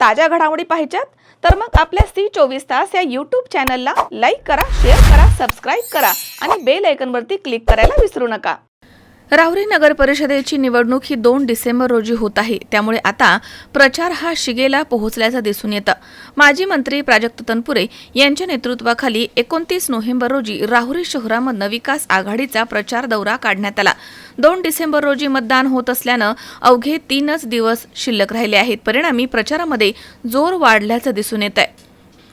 ताज्या घडामोडी पाहिजेत? तर मग आपल्या सी चोवीस तास या यूट्यूब चॅनलला लाईक करा शेअर करा सबस्क्राईब करा आणि बेल आयकनवरती क्लिक करायला विसरू नका. राहुरी नगर परिषदेची निवडणूक ही दोन डिसेंबर रोजी होत आहे. त्यामुळे आता प्रचार हा शिगेला पोहोचल्याचं दिसून येतं. माजी मंत्री प्राजक्त तनपुरे यांच्या नेतृत्वाखाली एकोणतीस नोव्हेंबर रोजी राहुरी शहरामधनं विकास आघाडीचा प्रचार दौरा काढण्यात आला. दोन डिसेंबर रोजी मतदान होत असल्यानं अवघे तीनच दिवस शिल्लक राहिले आहेत. परिणामी प्रचारामध्ये जोर वाढल्याचं दिसून येत आहे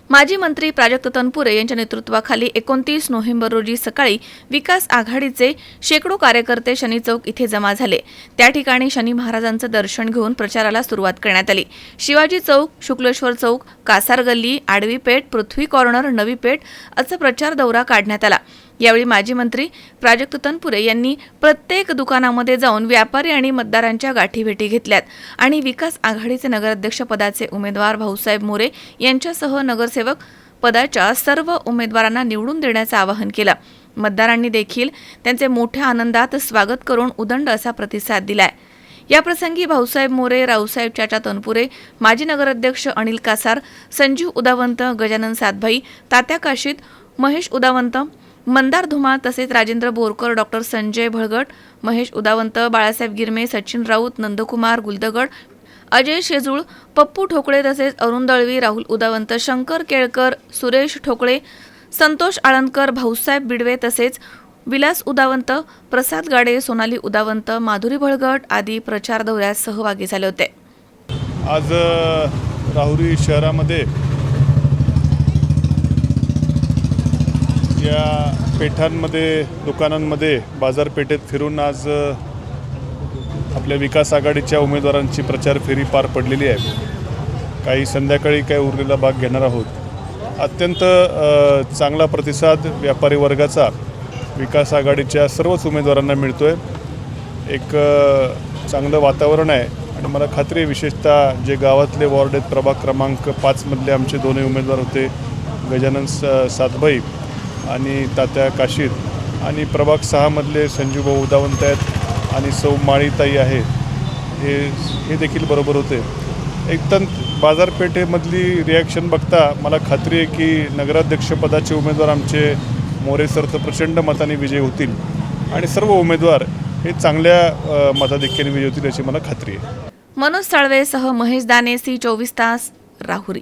माजी मंत्री प्राजक्त तनपुरे यांच्या नेतृत्वाखाली एकोणतीस नोव्हेंबर रोजी सकाळी विकास आघाडीचे शेकडो कार्यकर्ते शनी चौक इथे जमा झाले. त्या ठिकाणी शनी महाराजांचं दर्शन घेऊन प्रचाराला सुरुवात करण्यात आली. शिवाजी चौक शुक्लेश्वर चौक कासार गल्ली आडवी पेठ पृथ्वी कॉर्नर नवी पेठ असा प्रचार दौरा काढण्यात आला. यावेळी माजी मंत्री प्राजक्त तनपुरे यांनी प्रत्येक दुकानामध्ये जाऊन व्यापारी आणि मतदारांच्या गाठीभेटी घेतल्यात. आणि विकास आघाडीचे नगराध्यक्ष पदाचे उमेदवार भाऊसाहेब मोरे यांच्यासह नगरसेवक पदाच्या सर्व उमेदवारांना निवडून देण्याचं आवाहन केलं. मतदारांनी देखील त्यांचे मोठ्या आनंदात स्वागत करून उदंड असा प्रतिसाद दिलाय. याप्रसंगी भाऊसाहेब मोरे रावसाहेब चाचा तनपुरे माजी नगराध्यक्ष अनिल कासार संजीव उदावंत गजानन सातभाई तात्या काशीद महेश उदावंत मंदार धुमा तसेच राजेंद्र बोरकर डॉक्टर संजय भळगट महेश उदावंत बाळासाहेब गिरमे सचिन राऊत नंदकुमार गुलदगड अजय शेजूळ पप्पू ठोकळे तसेच अरुण दळवी राहुल उदावंत शंकर केळकर सुरेश ठोकळे संतोष आळंदकर भाऊसाहेब बिडवे तसेच विलास उदावंत प्रसाद गाडे सोनाली उदावंत माधुरी भळगट आदी प्रचार दौऱ्यात सहभागी झाले होते. आज राहुरी शहरामध्ये या पेठांमध्ये दुकानांमध्ये बाजारपेठेत फिरून आज आपल्या विकास आघाडीच्या उमेदवारांची प्रचार फेरी पार पडलेली आहे. काही संध्याकाळी काही उरलेला भाग घेणार आहोत. अत्यंत चांगला प्रतिसाद व्यापारी वर्गाचा विकास आघाडीच्या सर्वच उमेदवारांना मिळतो आहे एक चांगलं वातावरण आहे आणि मला खात्री आहे विशेषतः जे गावातले वॉर्ड आहेत प्रभाग क्रमांक पाचमधले आमचे दोन्ही उमेदवार होते गजानन स सातभाई. आणि तात्या काशीद आणि प्रभाग सहामधले संजूभाऊ उदावंत आहेत आणि सौ माळीताई आहे. हे हे देखील बरोबर होते. एकदम बाजारपेठेमधली रिॲक्शन बघता मला खात्री आहे की नगराध्यक्षपदाचे उमेदवार आमचे मोरे सर तर प्रचंड मताने विजयी होतील. आणि सर्व उमेदवार हे चांगल्या अ, मताधिक्याने होतील याची मला खात्री आहे. मनोज साळवेसह महेश दाने सी चोवीस तास राहुरी.